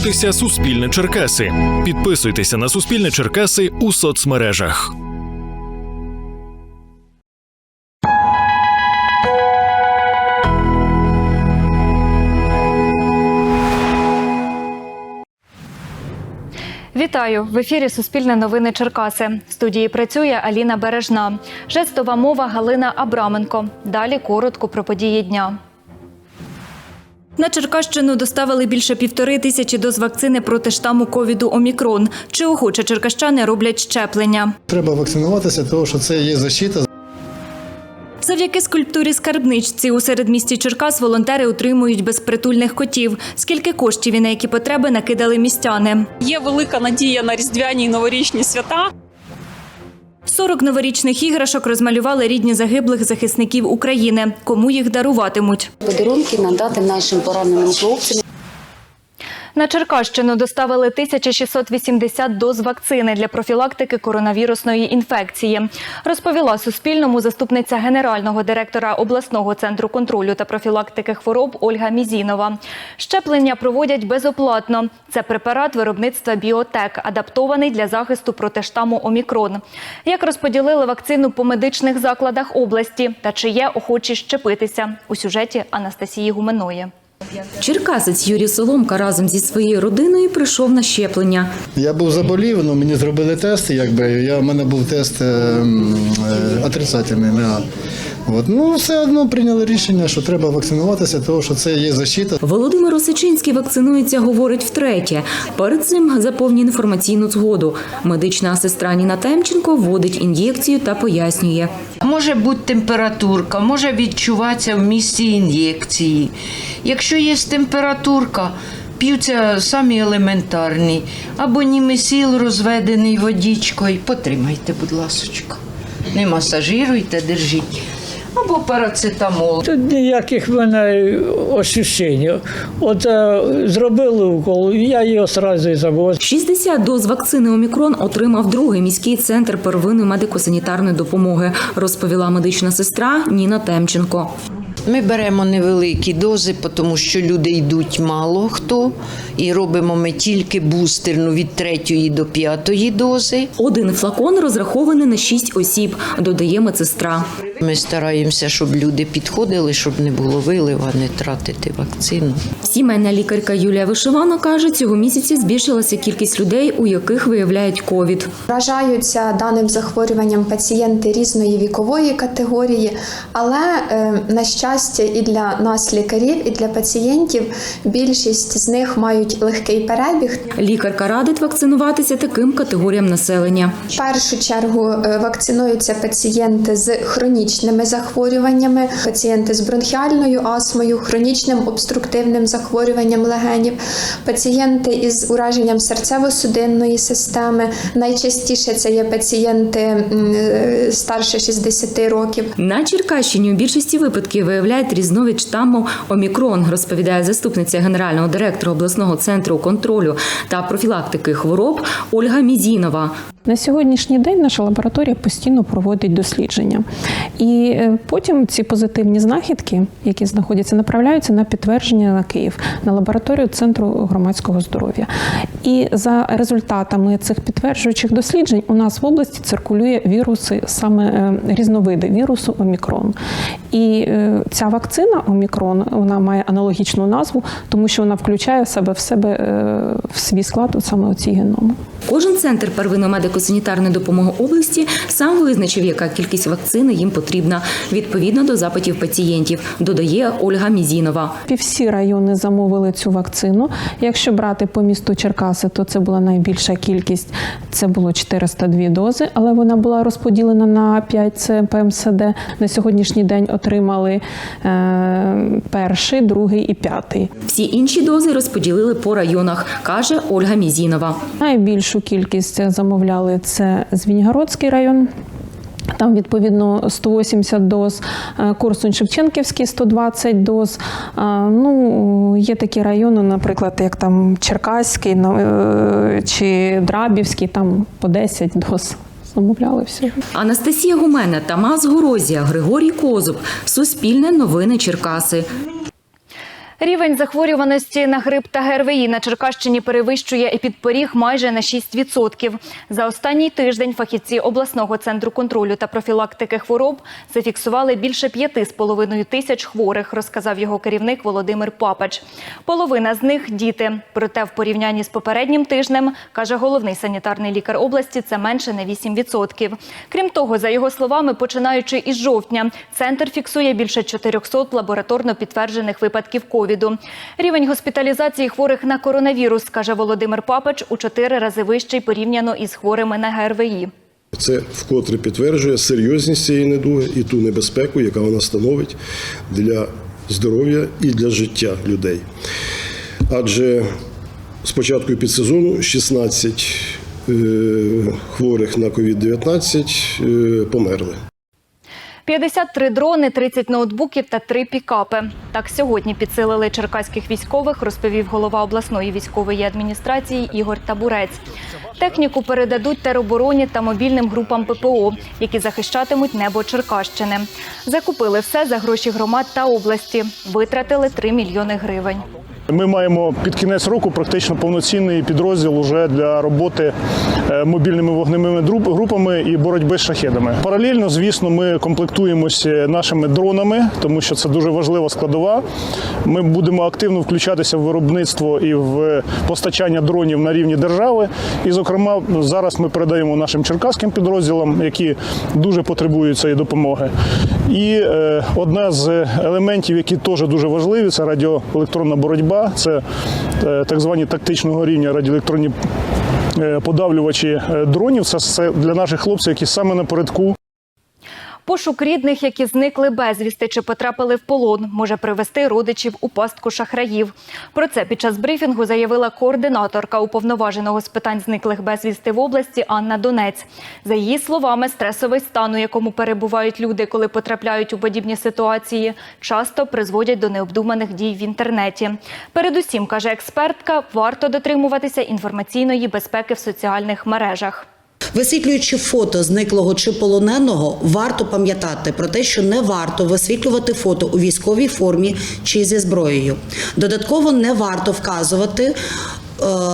дивитеся Суспільне Черкаси. Підписуйтеся на Суспільне Черкаси у соцмережах. Вітаю в ефірі Суспільне новини Черкаси. В студії працює Аліна Бережна, жестова мова Галина Абраменко. Далі коротко про події дня. На Черкащину доставили більше півтори тисячі доз вакцини проти штаму ковіду Омікрон. Чи охоче черкащани роблять щеплення? Треба вакцинуватися, тому що це є защита. Завдяки скульптурі скарбничці у середмісті Черкас волонтери утримують безпритульних котів. Скільки коштів і на які потреби накидали містяни? Є велика надія на різдвяні і новорічні свята. 40 новорічних іграшок розмалювали рідні загиблих захисників України. Кому їх даруватимуть? подарунки надати нашим пораненим хлопцям. На Черкащину доставили 1680 доз вакцини для профілактики коронавірусної інфекції. Розповіла Суспільному заступниця генерального директора обласного центру контролю та профілактики хвороб Ольга Мізінова. Щеплення проводять безоплатно. Це препарат виробництва Біотек, адаптований для захисту проти штаму Омікрон. Як розподілили вакцину по медичних закладах області та чи є охочі щепитися у сюжеті Анастасії Гуменої. Черкасець Юрій Соломка разом зі своєю родиною прийшов на щеплення. Я був заболів, але мені зробили тест, якби я в мене був тест е, е, отрицательний. Да. От. Ну, все одно прийняли рішення, що треба вакцинуватися, тому що це є защита. Володимир Осичинський вакцинується, говорить втретє. Перед цим заповнює інформаційну згоду. Медична сестра Ніна Темченко вводить ін'єкцію та пояснює. Може бути температурка, може відчуватися в місці ін'єкції. Якщо є температурка, п'ються самі елементарні, або німесіл розведений водичкою. Потримайте, будь ласочка. Не масажируйте, держіть. Або парацетамол. Тут ніяких в мене ощущень. От е, зробили укол, я його одразу і забув. 60 доз вакцини Омікрон отримав другий міський центр первинної медико-санітарної допомоги, розповіла медична сестра Ніна Темченко. Ми беремо невеликі дози, тому що люди йдуть мало хто, і робимо ми тільки бустерну від третьої до п'ятої дози. Один флакон розрахований на 6 осіб, додає медсестра. Ми стараємося, щоб люди підходили, щоб не було вилива, не тратити вакцину. Сімейна лікарка Юлія Вишивана каже, цього місяці збільшилася кількість людей, у яких виявляють ковід. Вражаються даним захворюванням пацієнти різної вікової категорії, але е, на щастя, і для нас, лікарів, і для пацієнтів, більшість з них мають легкий перебіг. Лікарка радить вакцинуватися таким категоріям населення. В першу чергу е, вакцинуються пацієнти з хронічними захворюваннями, пацієнти з бронхіальною астмою, хронічним обструктивним захворюванням легенів, пацієнти із ураженням серцево-судинної системи. Найчастіше це є пацієнти е, старше 60 років. На Черкащині у більшості випадків виявляють різновид штаму Омікрон, розповідає заступниця генерального директора обласного центру контролю та профілактики хвороб Ольга Мізінова. На сьогоднішній день наша лабораторія постійно проводить дослідження, і е, потім ці позитивні знахідки, які знаходяться, направляються на підтвердження на Київ на лабораторію Центру громадського здоров'я. І за результатами цих підтверджуючих досліджень у нас в області циркулює віруси, саме е, різновиди вірусу Омікрон. І е, ця вакцина Омікрон вона має аналогічну назву, тому що вона включає в себе в себе е, в свій склад саме оці геноми. Кожен центр первинної медико-санітарної допомоги області сам визначив, яка кількість вакцини їм потрібна відповідно до запитів пацієнтів, додає Ольга Мізінова. Всі райони замовили цю вакцину. Якщо брати по місту Черкаси, то це була найбільша кількість. Це було 402 дози, але вона була розподілена на 5 це ПМСД. На сьогоднішній день отримали е, перший, другий і п'ятий. Всі інші дози розподілили по районах, каже Ольга Мізінова. Найбільшу кількість замовляли це Звінігородський район. Там відповідно 180 доз, е, Корсунь Шевченківський 120 доз. Ну, є такі райони, наприклад, як там Черкаський е, чи Драбівський, там по 10 доз замовляли всього. Анастасія Гумена, Тамас Горозія, Григорій Козуб. Суспільне новини Черкаси. Рівень захворюваності на грип та ГРВІ на Черкащині перевищує епідпоріг майже на 6%. За останній тиждень фахівці обласного центру контролю та профілактики хвороб зафіксували більше 5,5 тисяч хворих, розказав його керівник Володимир Папач. Половина з них – діти. Проте в порівнянні з попереднім тижнем, каже головний санітарний лікар області, це менше на 8%. Крім того, за його словами, починаючи із жовтня, центр фіксує більше 400 лабораторно підтверджених випадків ковіду. Рівень госпіталізації хворих на коронавірус, каже Володимир Папач, у чотири рази вищий порівняно із хворими на ГРВІ. Це вкотре підтверджує серйозність цієї недуги і ту небезпеку, яка вона становить для здоров'я і для життя людей. Адже з початку підсезону 16 е, хворих на COVID-19 е, померли. 53 дрони, 30 ноутбуків та 3 пікапи. Так сьогодні підсилили черкаських військових, розповів голова обласної військової адміністрації Ігор Табурець. Техніку передадуть теробороні та мобільним групам ППО, які захищатимуть небо Черкащини. Закупили все за гроші громад та області. Витратили 3 мільйони гривень. Ми маємо під кінець року практично повноцінний підрозділ уже для роботи е, мобільними вогневими групами і боротьби з шахедами. Паралельно, звісно, ми комплектуємося нашими дронами, тому що це дуже важлива складова. Ми будемо активно включатися в виробництво і в постачання дронів на рівні держави. І, зокрема, зараз ми передаємо нашим черкаським підрозділам, які дуже потребують цієї допомоги. І е, одна з елементів, які теж дуже важливі, це радіоелектронна боротьба, це е, так звані тактичного рівня радіоелектронні е, подавлювачі е, дронів. Це, для наших хлопців, які саме напередку. Пошук рідних, які зникли безвісти чи потрапили в полон, може привести родичів у пастку шахраїв. Про це під час брифінгу заявила координаторка уповноваженого з питань зниклих безвісти в області Анна Донець. За її словами, стресовий стан, у якому перебувають люди, коли потрапляють у подібні ситуації, часто призводять до необдуманих дій в інтернеті. Передусім, каже експертка, варто дотримуватися інформаційної безпеки в соціальних мережах. Висвітлюючи фото зниклого чи полоненого, варто пам'ятати про те, що не варто висвітлювати фото у військовій формі чи зі зброєю. Додатково не варто вказувати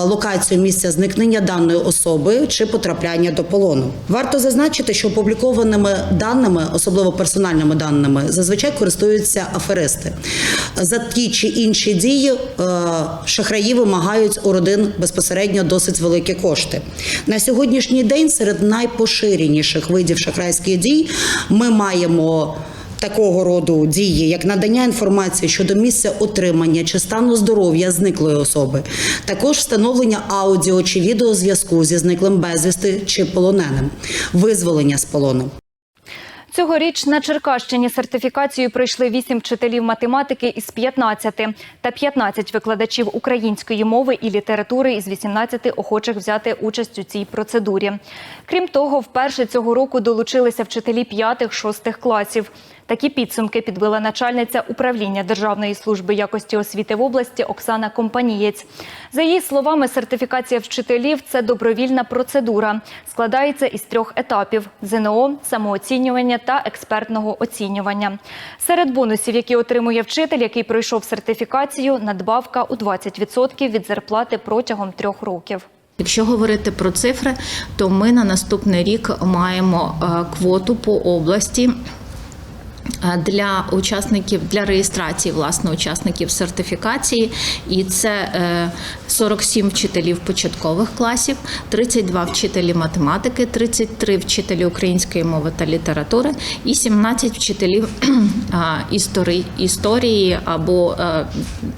локацію місця зникнення даної особи чи потрапляння до полону. Варто зазначити, що опублікованими даними, особливо персональними даними, зазвичай користуються аферисти. За ті чи інші дії е, шахраї вимагають у родин безпосередньо досить великі кошти. На сьогоднішній день серед найпоширеніших видів шахрайських дій ми маємо. Такого роду дії, як надання інформації щодо місця отримання чи стану здоров'я зниклої особи, також встановлення аудіо чи відеозв'язку зі зниклим безвісти чи полоненим, визволення з полону. Цьогоріч на Черкащині сертифікацію пройшли 8 вчителів математики із 15 та 15 викладачів української мови і літератури із 18 охочих взяти участь у цій процедурі. Крім того, вперше цього року долучилися вчителі 5-6 класів. Такі підсумки підбила начальниця управління Державної служби якості освіти в області Оксана Компанієць. За її словами, сертифікація вчителів це добровільна процедура. Складається із трьох етапів: ЗНО, самооцінювання та експертного оцінювання. Серед бонусів, які отримує вчитель, який пройшов сертифікацію, надбавка у 20% від зарплати протягом трьох років. Якщо говорити про цифри, то ми на наступний рік маємо е, квоту по області. Е, Для учасників для реєстрації власне учасників сертифікації, і це е, 47 вчителів початкових класів, 32 вчителі математики, 33 вчителі української мови та літератури і 17 вчителів історії, історії або е,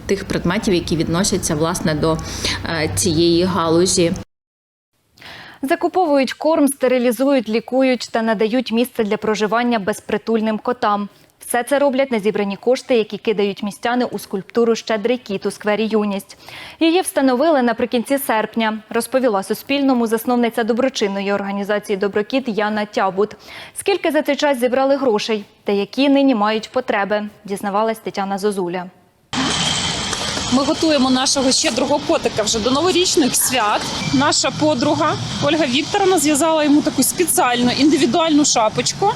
тих предметів, які відносяться власне до е, цієї галузі. Закуповують корм, стерилізують, лікують та надають місце для проживання безпритульним котам. Все це роблять на зібрані кошти, які кидають містяни у скульптуру Щедрий кіт у сквері Юність. Її встановили наприкінці серпня, розповіла Суспільному засновниця доброчинної організації Доброкіт Яна Тябут. Скільки за цей час зібрали грошей та які нині мають потреби, дізнавалась Тетяна Зозуля. Ми готуємо нашого щедрого котика вже до новорічних свят. Наша подруга Ольга Вікторовна зв'язала йому таку спеціальну індивідуальну шапочку,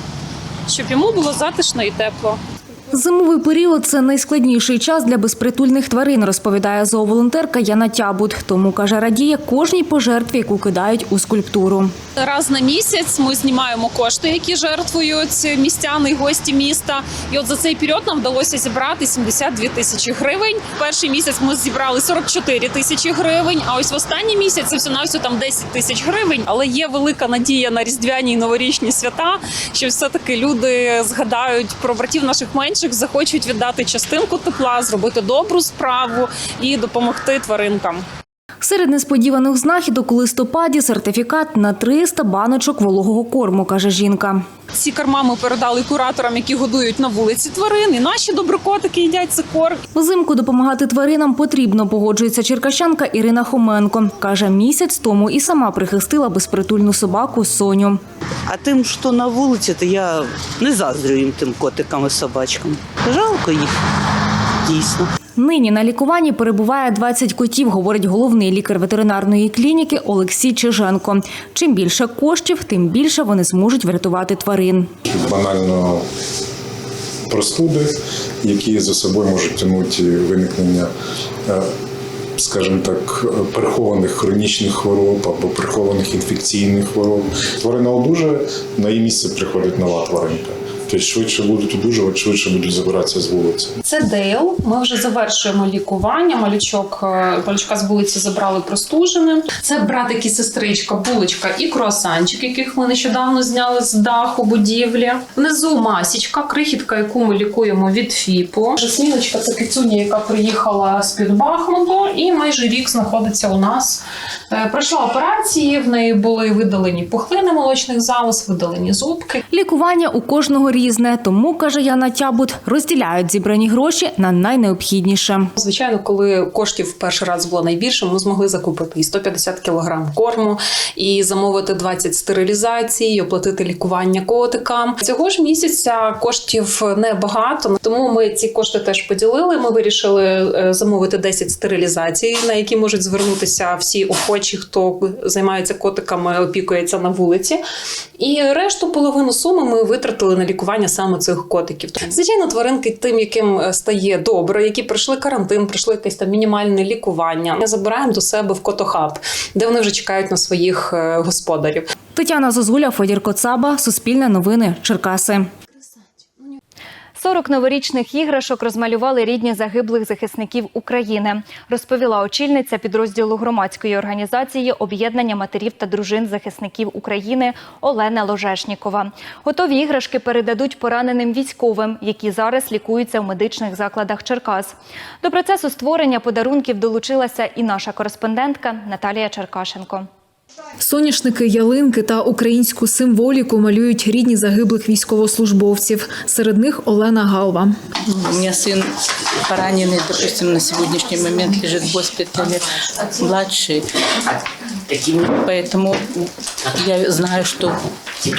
щоб йому було затишно і тепло. Зимовий період це найскладніший час для безпритульних тварин, розповідає зооволонтерка Яна Тябут. Тому каже, радіє кожній пожертві, яку кидають у скульптуру. Раз на місяць ми знімаємо кошти, які жертвують містяни і гості міста. І от за цей період нам вдалося зібрати 72 тисячі гривень. Перший місяць ми зібрали 44 тисячі гривень. А ось в останній місяць це всього навсього там 10 тисяч гривень. Але є велика надія на різдвяні і новорічні свята, що все таки люди згадають про братів наших менших, захочуть віддати частинку тепла, зробити добру справу і допомогти тваринкам. Серед несподіваних знахідок у листопаді сертифікат на 300 баночок вологого корму, каже жінка. Ці корма ми передали кураторам, які годують на вулиці тварин. І наші доброкотики їдять цей корм. Взимку допомагати тваринам потрібно, погоджується черкащанка Ірина Хоменко. Каже, місяць тому і сама прихистила безпритульну собаку Соню. А тим, що на вулиці, то я не заздрю їм тим котикам і собачкам. Жалко їх, дійсно. Нині на лікуванні перебуває 20 котів, говорить головний лікар ветеринарної клініки Олексій Чиженко. Чим більше коштів, тим більше вони зможуть врятувати тварин. банально простуди, які за собою можуть тягнути виникнення, е, скажімо так, прихованих хронічних хвороб або прихованих інфекційних хвороб. Тварина одужає, на її місце приходить нова тваринка. Тобто швидше будуть одужувати, швидше будуть забиратися з вулиці. Це Дейл. Ми вже завершуємо лікування. Малючок е, малючка з вулиці забрали простуженим. Це братик і сестричка, булочка і круасанчик, яких ми нещодавно зняли з даху будівлі. Внизу масічка, крихітка, яку ми лікуємо від ФІПу. Жасміночка це кицюня, яка приїхала з під Бахмуту, і майже рік знаходиться у нас. Е, Пройшла операції. В неї були видалені пухлини молочних залоз, видалені зубки. Лікування у кожного різне, тому каже Яна Тябут, розділяють зібрані гроші на найнеобхідніше. Звичайно, коли коштів в перший раз було найбільше, ми змогли закупити і 150 кг корму, і замовити 20 стерилізацій, і оплатити лікування котикам. Цього ж місяця коштів небагато, тому ми ці кошти теж поділили. Ми вирішили е, замовити 10 стерилізацій, на які можуть звернутися всі охочі, хто займається котиками, опікується на вулиці. І решту половину суми ми витратили на лікування саме цих котиків. Звичайно, тваринки тим, яким е, стає добре, які пройшли карантин, пройшли якесь там мінімальне лікування. Ми забираємо до себе в котохаб, де вони вже чекають на своїх е, господарів. Тетяна Зозуля, Федір Коцаба, Суспільне новини, Черкаси. 40 новорічних іграшок розмалювали рідні загиблих захисників України, розповіла очільниця підрозділу громадської організації Об'єднання матерів та дружин захисників України Олена Ложешнікова. Готові іграшки передадуть пораненим військовим, які зараз лікуються в медичних закладах Черкас. До процесу створення подарунків долучилася і наша кореспондентка Наталія Черкашенко. Соняшники, ялинки та українську символіку малюють рідні загиблих військовослужбовців. Серед них Олена Галва. У меня сын пораненный, допустим, на сегодняшний момент лежит в госпитале, младший. Поэтому я знаю, что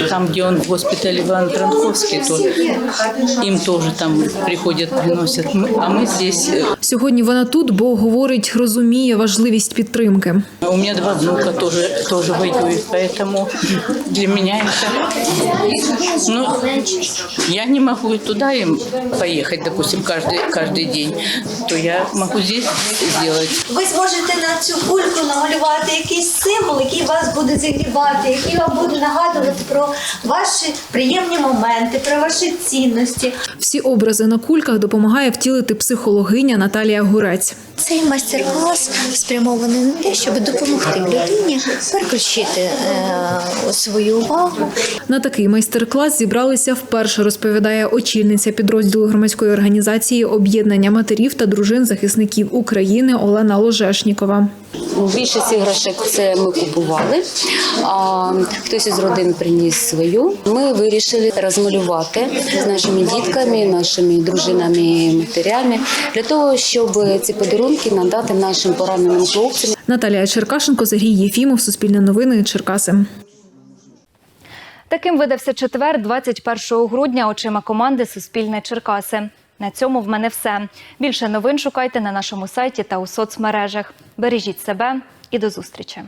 там, где он в госпитале Иван Франковский, то им тоже там приходят, приносят. Мы- А мы здесь... э, Сьогодні вона тут, бо говорить, розуміє важливість підтримки. У меня два внука тоже, тоже воюют, поэтому для меня это... Ну, я не могу туда им поехать, допустим, каждый, каждый день, то я могу здесь сделать. Ви зможете на цю кульку намалювати якийсь символ, який вас буде зігрівати, який вам буде нагадувати про ваші приємні моменти, про ваші цінності. Всі образи на кульках допомагає втілити психологиня Наталія Гурець. Цей майстер-клас спрямований на те, щоб допомогти людині переключити е, свою увагу На такий майстер-клас зібралися вперше, розповідає очільниця підрозділу громадської організації Об'єднання матерів та дружин захисників України Олена Ложешнікова. Більшість іграшок це ми купували, а хтось із родин приніс свою. Ми вирішили розмалювати з нашими дітками, нашими дружинами і матерями для того, щоб ці подарунки надати нашим пораненим хлопцям. Наталія Черкашенко, Сергій Єфімов, Суспільне новини, Черкаси. Таким видався четвер, 21 грудня, очима команди Суспільне Черкаси. На цьому в мене все. Більше новин шукайте на нашому сайті та у соцмережах. Бережіть себе і до зустрічі.